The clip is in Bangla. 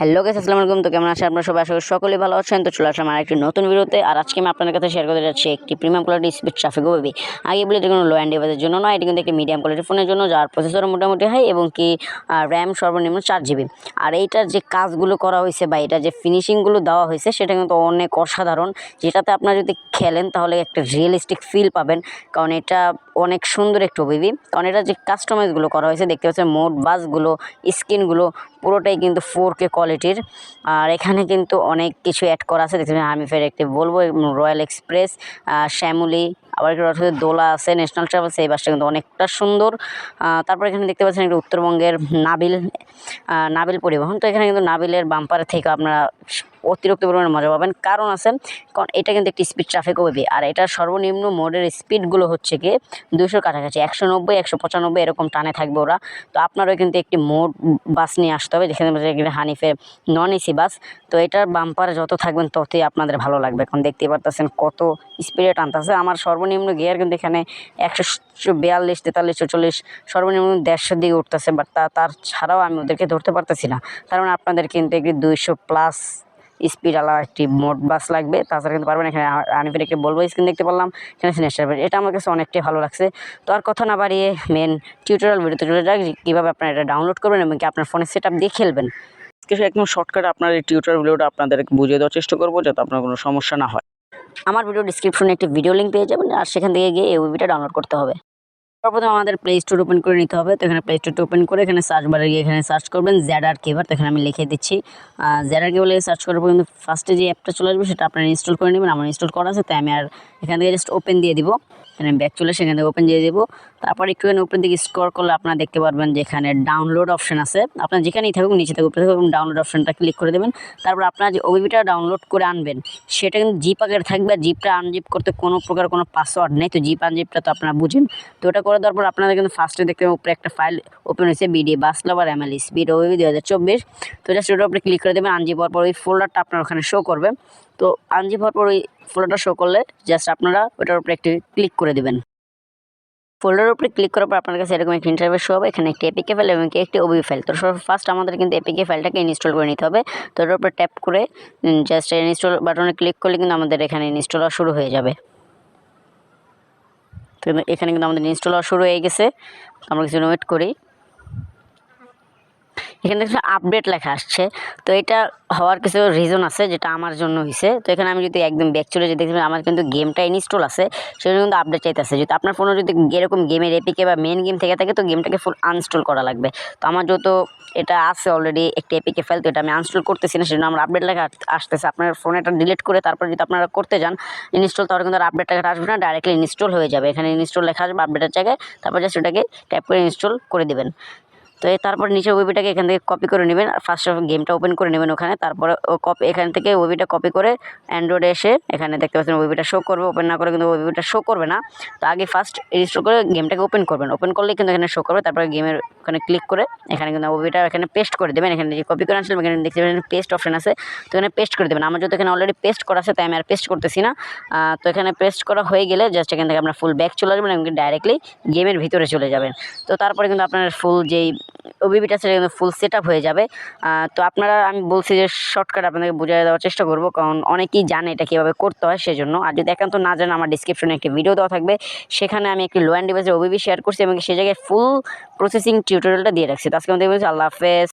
হ্যালো গেস আসসালামু আলাইকুম। তো কেমন আছেন? আপনারা সবাই আশা করি সকলেই ভালো আছেন। তো চলে আসলাম আরেকটি নতুন ভিডিওতে। আর আজকে আমি আপনাদের কাছে শেয়ার করতে যাচ্ছি একটি প্রিমিয়াম কোয়ালিটি স্পিড ট্রাফিক ওবি আগে বলে এটি কোনো লো অ্যান্ড ডিভাইসের জন্য নয়, এটি কিন্তু একটি মিডিয়াম কোয়ালিটির ফোনের জন্য, যার প্রসেসর মোটামুটি হাই এবং কি র্যাম সর্বনিম্ন চার জিবি আর এইটার যে কাজগুলো করা হয়েছে বা এটা যে ফিনিশিংগুলো দেওয়া হয়েছে, সেটা কিন্তু অনেক অসাধারণ। যেটাতে আপনারা যদি খেলেন, তাহলে একটা রিয়েলিস্টিক ফিল পাবেন। কারণ এটা অনেক সুন্দর একটু ওবিবি কারণ এটা যে কাস্টমাইজগুলো করা হয়েছে, দেখতে পাচ্ছেন মোড বাসগুলো স্ক্রিনগুলো পুরোটাই কিন্তু ফোর কে কোয়ালিটির আর এখানে কিন্তু অনেক কিছু অ্যাড করা আছে। দেখতে আমি ফের একটি বলব রয়্যাল এক্সপ্রেস শ্যামলি, আবার রয়েছে দোলা আছে ন্যাশনাল ট্রাভেলস এই বাসটা কিন্তু অনেকটা সুন্দর। তারপর এখানে দেখতে পাচ্ছেন একটু উত্তরবঙ্গের নাবিল নাবিল পরিবহন। তো এখানে কিন্তু নাবিলের বাম্পার থেকে আপনারা অতিরিক্ত পরিমাণে মজা পাবেন। কারণ আছেন কারণ এটা কিন্তু একটি স্পিড ট্রাফিক ওয়েবি আর এটা সর্বনিম্ন মোডের স্পিডগুলো হচ্ছে কি দুশোর কাছাকাছি, একশো নব্বই, একশো পঁচানব্বই এরকম টানে থাকবে ওরা। তো আপনারও কিন্তু একটি মোড বাস নিয়ে আসতে হবে, যেখানে এখানে হানিফে নন এসি বাস তো এটার বাম্পারে যত থাকবেন ততই আপনাদের ভালো লাগবে। এখন দেখতে পারতেছেন কত স্পিডে টানতেছে। আমার সর্বনিম্ন গিয়ার কিন্তু এখানে একশো বিয়াল্লিশ তেতাল্লিশ, চল্লিশ, সর্বনিম্ন দেড়শোর দিকে উঠতেছে। বাট তা, তার ছাড়াও আমি ওদেরকে ধরতে পারতেছি না। তার মানে আপনাদের কিন্তু একটি দুইশো প্লাস স্পিড আলা একটি মোট বাস লাগবে। তাছাড়া কিন্তু পারবেন এখানে আনিফের একটি বলব স্ক্রিন দেখতে পারলাম। এখানে সিনেস্টার এটা আমার কাছে অনেকটাই ভালো লাগছে। তো আর কথা না বাড়িয়ে মেন টিউটোরিয়াল ভিডিওতে চলে যাক কীভাবে আপনারা এটা ডাউনলোড করবেন এবং কি আপনার ফোনের সেট দিয়ে খেলবেন? কিছু একদম শর্টকাট আপনার এই টিউটোরিয়াল ভিডিওটা আপনাদেরকে বুঝিয়ে দেওয়ার চেষ্টা করব যাতে আপনার কোনো সমস্যা না হয়। আমার ভিডিও ডিসক্রিপশনে একটি ভিডিও লিঙ্ক পেয়ে যাবেন আর সেখান থেকে গিয়ে এই মুভিটা ডাউনলোড করতে হবে। সর্বপ্রথম আমাদের প্লে স্টোর ওপেন করে নিতে হবে। তো এখানে প্লে স্টোরটা ওপেন করে এখানে সার্চ বারে গিয়ে এখানে সার্চ করবেন জ্যাড আর কেবার তো এখানে আমি লিখে দিচ্ছি জ্যাড আর কেবলে সার্চ করার পর কিন্তু ফার্স্টে যে অ্যাপটা চলে আসবে সেটা আপনারা ইনস্টল করে নেবেন। আমার ইনস্টল করা আছে, তাই আমি আর এখান থেকে জাস্ট ওপেন দিয়ে দিব। এখানে ব্যাক চলে সেখান থেকে ওপেন দিয়ে দেবো। তারপর একটুখানি উপরের দিকে স্ক্রল করলে আপনারা দেখতে পারবেন যে এখানে ডাউনলোড অপশন আছে। আপনার যেখানেই থাকুক, নিচে থাকুক, উপরে থাকুক ডাউনলোড অপশনটা ক্লিক করে দেবেন। তারপর আপনার যে ওবিবিটা ডাউনলোড করে আনবেন, সেটা কিন্তু জিপ আকারে থাকবে আর জিপটা আনজিপ করতে কোনো প্রকার কোনো পাসওয়ার্ড নেই। তো জিপ আনজিপটা তো আপনারা বুঝেন। তো ওটা করে দেওয়ার পর আপনাদের কিন্তু ফার্স্টে দেখতে পাবেন উপরে একটা ফাইল ওপেন হয়েছে বিডি বাসলাবার এমএল স্পিড ওবিবি দু হাজার চব্বিশ। তো জাস্ট ওটার উপরে ক্লিক করে দেবেন আনজিপ হওয়ার পর ওই ফোল্ডারটা আপনার ওখানে শো করবে। তো আনজিপ হওয়ার পর ওই ফোল্ডারটা শো করলে জাস্ট আপনারা ওটার উপরে একটি ক্লিক করে দেবেন। ফোল্ডারের উপরে ক্লিক করার পর আপনার কাছে এরকম একটি ইন্টারভেস শো হবে, এখানে একটি এপিকে ফাইল এবং একটি ওবি ফাইল তো সব ফার্স্ট আমাদের কিন্তু এপিকে ফাইলটাকে ইনস্টল করে নিতে হবে। তো ওটার উপরে ট্যাপ করে জাস্ট ইনস্টল বাটনে ক্লিক করলে কিন্তু আমাদের এখানে ইনস্টল শুরু হয়ে যাবে। তো এখানে কিন্তু আমাদের ইনস্টল শুরু হয়ে গেছে। আমরা কিছু ওয়েট করি। এখানে দেখছি আপডেট লেখা আসছে। তো এটা হওয়ার কিছু রিজন আছে যেটা আমার জন্য হয়েছে তো এখানে আমি যদি একদম ব্যাক চলে যেতে দেখবেন আমার কিন্তু গেমটা ইনস্টল আছে। সেজন্য কিন্তু আপডেট চাইতেছে। যদি আপনার ফোনে যদি এরকম গেমের এপিকে বা মেন গেম থেকে থাকে, তো গেমটাকে ফুল আনস্টল করা লাগবে। তো আমার যেহেতু এটা আছে অলরেডি একটি এপিকে ফাইল তো এটা আমি আনস্টল করতেছি না। সেজন্য আমার আপডেট লেখা আসতেছে। আপনার ফোনে এটা ডিলিট করে তারপর যদি আপনারা করতে যান ইনস্টল তাহলে কিন্তু আপডেট লেখাটা আসবে না। ডাইরেক্টলি ইনস্টল হয়ে যাবে। এখানে ইনস্টল লেখা আসবে আপডেটের জায়গায়। তারপর জাস্ট ওটাকে ট্যাপ করে ইনস্টল করে দেবেন। তো তারপর নিচে ওয়েবিটাকে এখান থেকে কপি করে নেবেন। ফার্স্ট অফ গেমটা ওপেন করে নেবেন ওখানে। তারপরে কপি এখান থেকে ওয়েবিটা কপি করে অ্যান্ড্রয়েডে এসে এখানে দেখতে পাচ্ছেন ওয়েবিটা শো করবে। ওপেন না করে কিন্তু ওয়েবিটা শো করবে না। তো আগে ফার্স্ট রেজিস্টার করে গেমটাকে ওপেন করবেন। ওপেন করলেই কিন্তু এখানে শো করবে। তারপরে গেমের ওখানে ক্লিক করে এখানে কিন্তু ওয়েবিটা এখানে পেস্ট করে দেবেন। এখানে যে কপি করে আনছিলাম, এখানে দেখতে পাচ্ছেন পেস্ট অপশন আছে। তো এখানে পেস্ট করে দেবেন। আমার যেহেতু এখানে অলরেডি পেস্ট করা আছে, তাই আমি আর পেস্ট করতেছি না। তো এখানে পেস্ট করা হয়ে গেলে জাস্ট এখান থেকে আপনার ফুল ব্যাক চলে আসবেন এবং ডাইরেক্টলি গেমের ভিতরে চলে যাবেন। তো তারপরে কিন্তু আপনার ফুল যেই ওবিবিটা সেটা কিন্তু ফুল সেট হয়ে যাবে। তো আপনারা, আমি বলছি যে শর্টকাট আপনাদেরকে বুঝিয়ে দেওয়ার চেষ্টা করব, কারণ অনেকেই জানে এটা কীভাবে করতে হয় সেজন্য। আর যদি একান্ত না জানেন, আমার ডিসক্রিপশনে একটি ভিডিও দেওয়া থাকবে। সেখানে আমি একটি লো অ্যান্ড ডিভাইসের ওবিবি শেয়ার করছি এবং সে জায়গায় ফুল প্রসেসিং টিউটোরিয়ালটা দিয়ে রাখছি। তো আজকে আমাদের আল্লাহ হাফেজ।